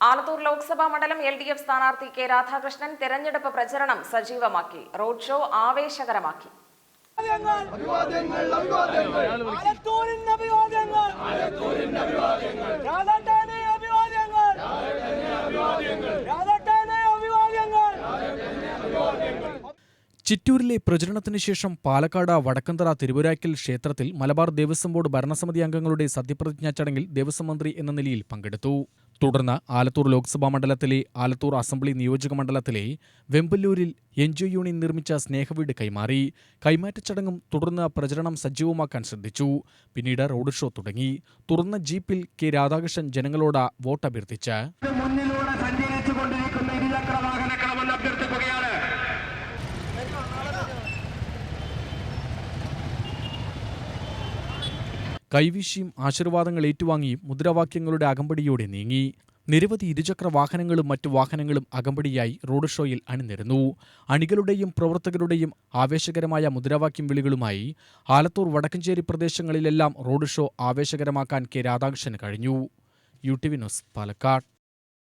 ആലത്തൂർ ലോക്സഭാ മണ്ഡലം L D F സ്ഥാനാർത്ഥി K Radhakrishnan തെരഞ്ഞെടുപ്പ് പ്രചരണം സജീവമാക്കി റോഡ് ഷോ ആവേശകരമാക്കി. ചിറ്റൂരിലെ പ്രചരണത്തിന് ശേഷം പാലക്കാട് വടക്കന്തറ തിരുവരാക്കൽ ക്ഷേത്രത്തിൽ മലബാർ ദേവസ്വം ബോർഡ് ഭരണസമിതി അംഗങ്ങളുടെ സത്യപ്രതിജ്ഞാ ചടങ്ങിൽ ദേവസ്വം മന്ത്രി എന്ന നിലയിൽ പങ്കെടുത്തു. തുടർന്ന് ആലത്തൂർ ലോക്സഭാ മണ്ഡലത്തിലെ ആലത്തൂർ അസംബ്ലി നിയോജക മണ്ഡലത്തിലെ വെമ്പല്ലൂരിൽ എൻ ജി യൂണിയൻ നിർമ്മിച്ച സ്നേഹവീട് കൈമാറി. കൈമാറ്റ ചടങ്ങും തുടർന്ന് പ്രചരണം സജീവമാക്കാൻ ശ്രദ്ധിച്ചു. പിന്നീട് റോഡ് ഷോ തുടങ്ങി. തുറന്ന ജീപ്പിൽ കെ രാധാകൃഷ്ണൻ ജനങ്ങളോട് വോട്ട് അഭ്യർത്ഥിച്ച് മുന്നിലൂടെ സഞ്ചരിച്ചു കൊണ്ടിരിക്കുന്ന ഇരുചക്ര കൈവീശിയും ആശീർവാദങ്ങൾ ഏറ്റുവാങ്ങിയും മുദ്രാവാക്യങ്ങളുടെ അകമ്പടിയോടെ നീങ്ങി. നിരവധി ഇരുചക്ര വാഹനങ്ങളും മറ്റു വാഹനങ്ങളും അകമ്പടിയായി റോഡ് ഷോയിൽ അണിനിരന്നു. അണികളുടെയും പ്രവർത്തകരുടെയും ആവേശകരമായ മുദ്രാവാക്യം വിളികളുമായി ആലത്തൂർ വടക്കഞ്ചേരി പ്രദേശങ്ങളിലെല്ലാം റോഡ് ഷോ ആവേശകരമാക്കാൻ കെ രാധാകൃഷ്ണന് കഴിഞ്ഞു. U T V news Palakkad.